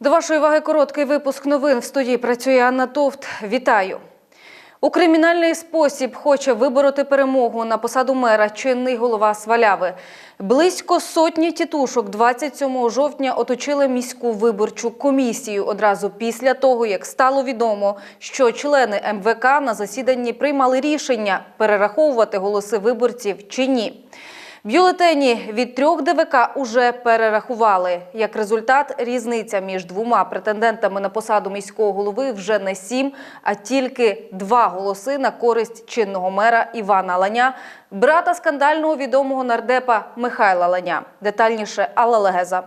До вашої уваги короткий випуск новин. В студії працює Анна Товт. Вітаю. У кримінальний спосіб хоче вибороти перемогу на посаду мера чинний голова Сваляви. Близько сотні тітушок 27 жовтня оточили міську виборчу комісію одразу після того, як стало відомо, що члени МВК на засіданні приймали рішення перераховувати голоси виборців чи ні. Бюлетені від трьох ДВК уже перерахували. Як результат, різниця між двома претендентами на посаду міського голови вже не сім, а тільки два голоси на користь чинного мера Івана Ланя, брата скандального відомого нардепа Михайла Ланя. Детальніше Алла Легеза.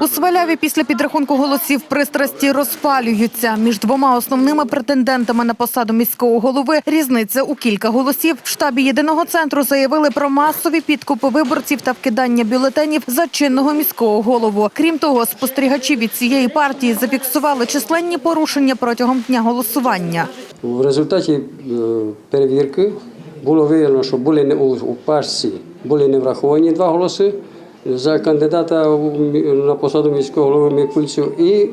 У Сваляві після підрахунку голосів пристрасті розпалюються. Між двома основними претендентами на посаду міського голови різниця у кілька голосів. В штабі єдиного центру заявили про масові підкупи виборців та вкидання бюлетенів за чинного міського голову. Крім того, спостерігачі від цієї партії зафіксували численні порушення протягом дня голосування. В результаті е, перевірки було виявлено, що були не у, у пачці були не враховані два голоси за кандидата на посаду міського голови Микульцю і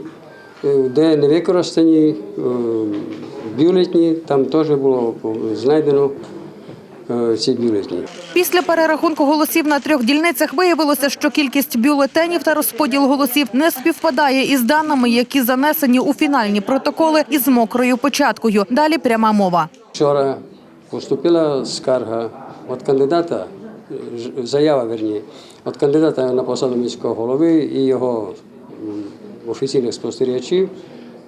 е, де не використані е, бюлетні, там теж було знайдено е, ці бюлетні. Після перерахунку голосів на трьох дільницях виявилося, що кількість бюлетенів та розподіл голосів не співпадає із даними, які занесені у фінальні протоколи із мокрою початкою. Далі пряма мова. Вчора поступила скарга від кандидата, заява верні, від кандидата на посаду міського голови і його офіційних спостерігачів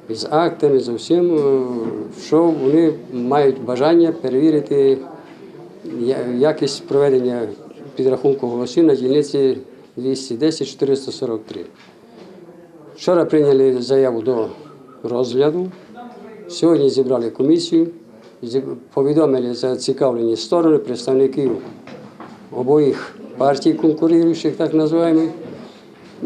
з актами, з усім, е, що вони мають бажання перевірити якість проведення підрахунку голосів на дільниці 210-443. Вчора прийняли заяву до розгляду. Сьогодні зібрали комісію, повідомили зацікавлені сторони представників обох партій конкуруючих, так називаємо,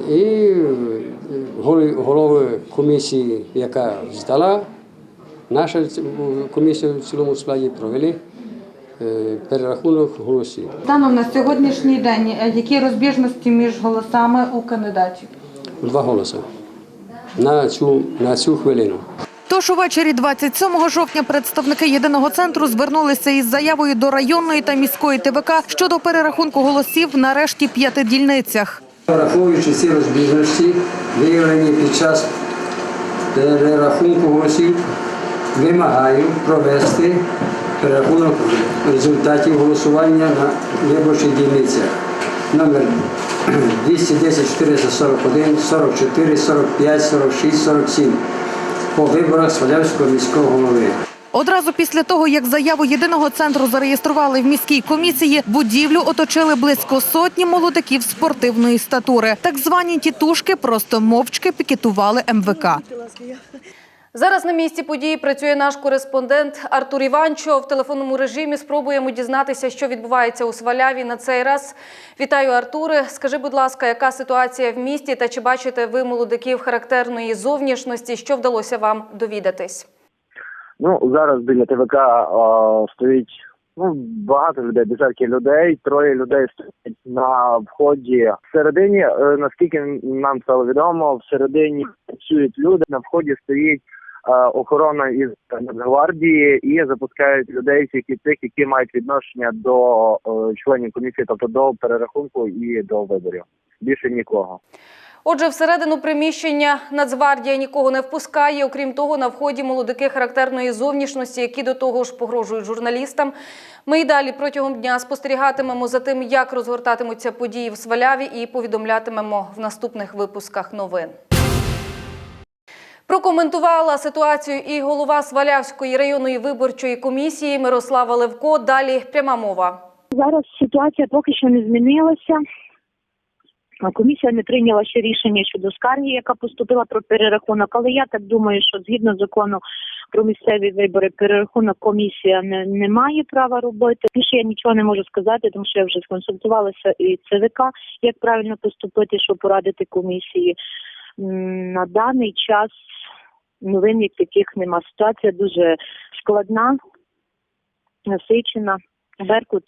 і е, голови комісії, яка здала, наша комісія в цілому складі провели е, перерахунок голосів. Станом на сьогоднішній день е, які розбіжності між голосами у кандидатів? Два голоси на цю, на цю хвилину. Тож увечері 27 жовтня представники єдиного центру звернулися із заявою до районної та міської ТВК щодо перерахунку голосів на решті п'яти дільницях. Враховуючи ці розбіжності, виявлені під час перерахунку голосів, вимагаю провести перерахунок результатів голосування на виборчих дільницях. Номер 210 441, 44, 45, 46, 47 по виборах Свалявського міського голови. Одразу після того, як заяву єдиного центру зареєстрували в міській комісії, будівлю оточили близько сотні молодиків спортивної статури. Так звані тітушки просто мовчки пікетували МВК. Зараз на місці події працює наш кореспондент Артур Іванчо. В телефонному режимі спробуємо дізнатися, що відбувається у Сваляві на цей раз. Вітаю, Артуре. Скажи, будь ласка, яка ситуація в місті та чи бачите ви молодиків характерної зовнішності? Що вдалося вам довідатись? Ну зараз біля ТВК о, стоїть ну багато людей, десятки людей. Троє людей стоять на вході. Всередині, е, наскільки нам стало відомо, всередині працюють люди. На вході стоїть охорона із Нацгвардії і запускають людей, які тих, які мають відношення до е, членів комісії, тобто до перерахунку і до виборів. Більше нікого. Отже, всередину приміщення Нацгвардія нікого не впускає. Окрім того, на вході молодики характерної зовнішності, які до того ж погрожують журналістам. Ми й далі протягом дня спостерігатимемо за тим, як розгортатимуться події в Сваляві, і повідомлятимемо в наступних випусках новин. Прокоментувала ситуацію і голова Свалявської районної виборчої комісії Мирослава Левко. Далі пряма мова. Зараз ситуація поки що не змінилася. Комісія не прийняла ще рішення щодо скарги, яка поступила про перерахунок. Але я так думаю, що згідно закону про місцеві вибори, перерахунок комісія не, не має права робити. Більше я нічого не можу сказати, тому що я вже сконсультувалася і ЦВК, як правильно поступити, що порадити комісії. На даний час новин як таких нема. Ситуація дуже складна, насичена. Беркут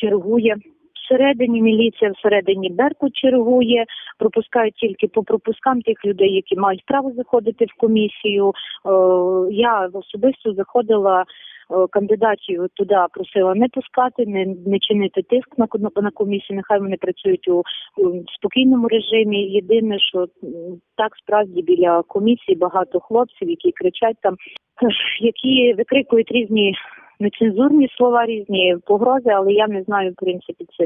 чергує Всередині міліція, всередині Беркут чергує, пропускають тільки по пропускам тих людей, які мають право заходити в комісію. Е, Я особисто заходила кандидатів туди, просила не пускати, не, не чинити тиск на, на комісію. Нехай вони працюють у, у спокійному режимі. Єдине, що так справді біля комісії багато хлопців, які кричать там, е, які викрикують різні нецензурні слова, різні погрози, але я не знаю, в принципі, це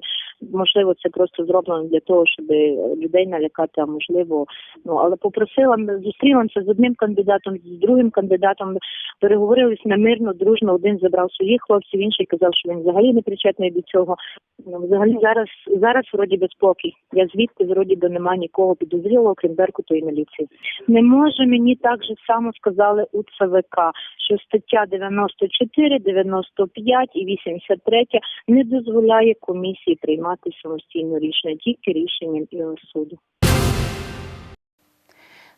можливо це просто зроблено для того, щоб людей налякати, а можливо, ну але попросила зустрілася з одним кандидатом, з другим кандидатом, переговорились на мирно, дружно. Один забрав своїх хлопців, інший казав, що він взагалі не причетний до цього. Ну, взагалі зараз зараз вроді би спокій. Я звідти вроді би нема нікого підозрілого, крім Беркуту і міліції. Не може мені так же само сказали у ЦВК, що стаття 94, 95 і 83 не дозволяє комісії приймати самостійно рішення, тільки рішенням е, суду.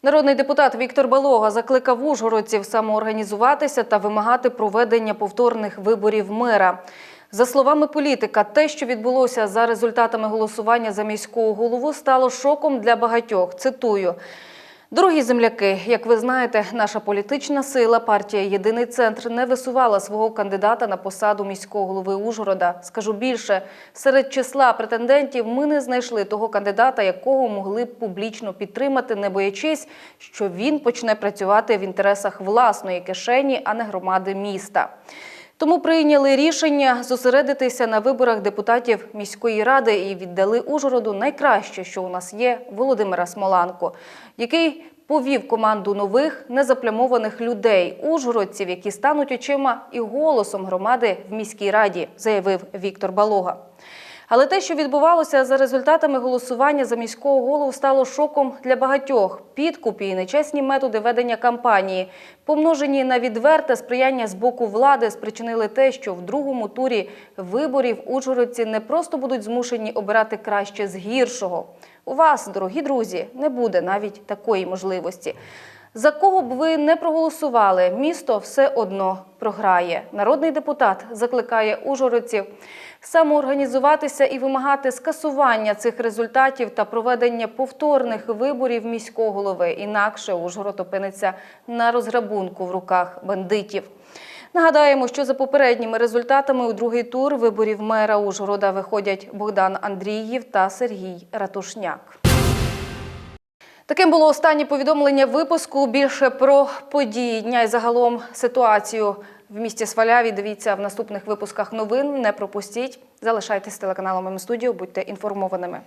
Народний депутат Віктор Балога закликав ужгородців самоорганізуватися та вимагати проведення повторних виборів мера. За словами політика, те, що відбулося за результатами голосування за міського голову, стало шоком для багатьох. Цитую. Дорогі земляки, як ви знаєте, наша політична сила, партія Єдиний центр не висувала свого кандидата на посаду міського голови Ужгорода. Скажу більше, серед числа претендентів ми не знайшли того кандидата, якого могли б публічно підтримати, не боячись, що він почне працювати в інтересах власної кишені, а не громади міста. Тому прийняли рішення зосередитися на виборах депутатів міської ради і віддали Ужгороду найкраще, що у нас є Володимира Смоланко, який повів команду нових незаплямованих людей, ужгородців, які стануть очима і голосом громади в міській раді, заявив Віктор Балога. Але те, що відбувалося за результатами голосування за міського голову, стало шоком для багатьох. Підкупі і нечесні методи ведення кампанії, помножені на відверте сприяння з боку влади, спричинили те, що в другому турі виборів ужгородці не просто будуть змушені обирати краще з гіршого. У вас, дорогі друзі, не буде навіть такої можливості. За кого б ви не проголосували, місто все одно програє. Народний депутат закликає ужгородців самоорганізуватися і вимагати скасування цих результатів та проведення повторних виборів міського голови. Інакше Ужгород опиниться на розграбунку в руках бандитів. Нагадаємо, що за попередніми результатами у другий тур виборів мера Ужгорода виходять Богдан Андріїв та Сергій Ратушняк. Таким було останнє повідомлення випуску. Більше про події дня і загалом ситуацію в місті Сваляві. Дивіться в наступних випусках новин. Не пропустіть. Залишайтесь телеканалом М-студіо, будьте інформованими.